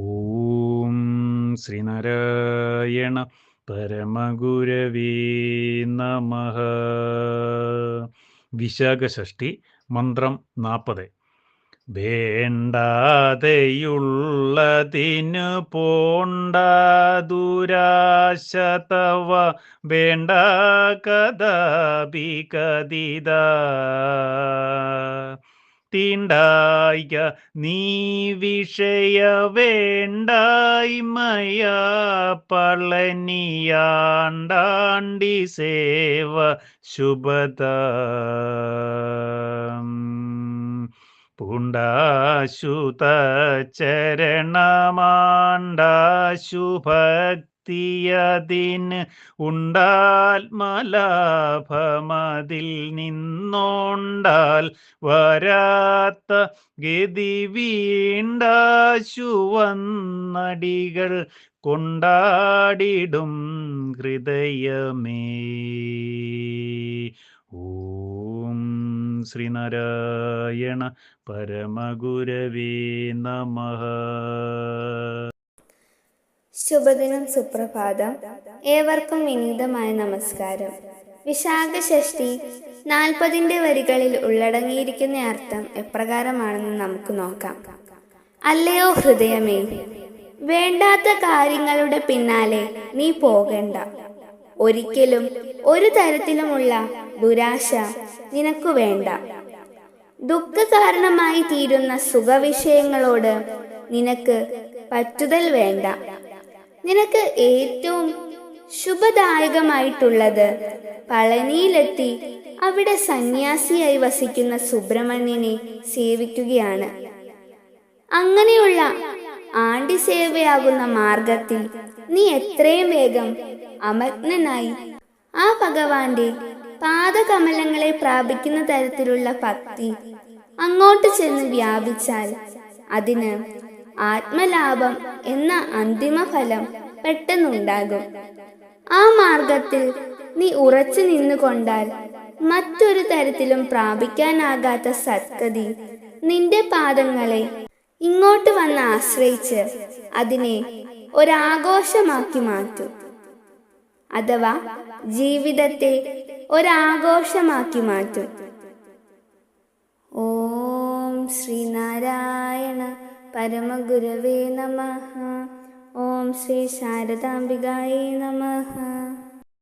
ഓം ശ്രീനാരായണ പരമഗുരവീ നമ. വിശാഖഷ്ടി മന്ത്രം നാൽപ്പത് വേണ്ടാതെയുള്ളതിനു പോണ്ട ദുരാശതവ വേണ്ട കഥാപി കതിത തീണ്ടായ നീ വിഷയ വേണ്ടായ്മയ പളനിയാണ്ടാണ്ടി സേവ ശുഭത പൂണ്ടാശുത ചരണമാണ്ടാശുഭക്തിയതിന് ഉണ്ടാത്മലാഭമതിൽ നിന്നോണ്ടാൽ വരാത്ത ഗതി വീണ്ടാശുവന്നടികൾ കൊണ്ടാടിടും ഹൃദയമേ. ഓം ശ്രീനാരായണ പരമഗുരവേ നമ. ശുഭദിനം സുപ്രഭാതം. ഏവർക്കും വിനീതമായ നമസ്കാരം. വിശാഖ ഷഷ്ടി നാൽപ്പതിന്റെ വരികളിൽ ഉള്ളടങ്ങിയിരിക്കുന്ന അർത്ഥം എപ്രകാരമാണെന്ന് നമുക്ക് നോക്കാം. അല്ലയോ ഹൃദയമേ വേണ്ടാത്ത കാര്യങ്ങളുടെ പിന്നാലെ നീ പോകണ്ട. ഒരിക്കലും ഒരു തരത്തിലുമുള്ള ദുരാശ നിനക്കു വേണ്ട. ദുഃഖ കാരണമായി തീരുന്ന സുഖവിഷയങ്ങളോട് നിനക്ക് പറ്റുതൽ വേണ്ട. നിനക്ക് ഏറ്റവും ശുഭദായകമായിട്ടുള്ളത് പളനിയിലെത്തി അവിടെ സന്യാസിയായി വസിക്കുന്ന സുബ്രഹ്മണ്യനെ സേവിക്കുകയാണ്. അങ്ങനെയുള്ള ആണ്ടി സേവയാകുന്ന മാർഗത്തിൽ നീ എത്രയും വേഗം അമഗ്നനായി ആ ഭഗവാന്റെ പാദകമലങ്ങളെ പ്രാപിക്കുന്ന തരത്തിലുള്ള ഭക്തി അങ്ങോട്ട് ചെന്ന് വ്യാപിച്ചാൽ അതിന് ആത്മലാഭം എന്ന അന്തിമ ഫലം പെട്ടെന്നുണ്ടാകും. ആ മാർഗത്തിൽ നീ ഉറച്ചു നിന്നുകൊണ്ടാൽ മറ്റൊരു തരത്തിലും പ്രാപിക്കാനാകാത്ത സത്കതി നിന്റെ പാദങ്ങളെ ഇങ്ങോട്ട് വന്ന് ആശ്രയിച്ച് അതിനെ ഒരാഘോഷമാക്കി മാറ്റും. അഥവാ ജീവിതത്തെ ഒരാഘോഷമാക്കി മാറ്റും. ഓം ശ്രീനാരായണ പരമഗുരവേ നമ. ഓം ശ്രീ ശാരദാംബികായേ നമ.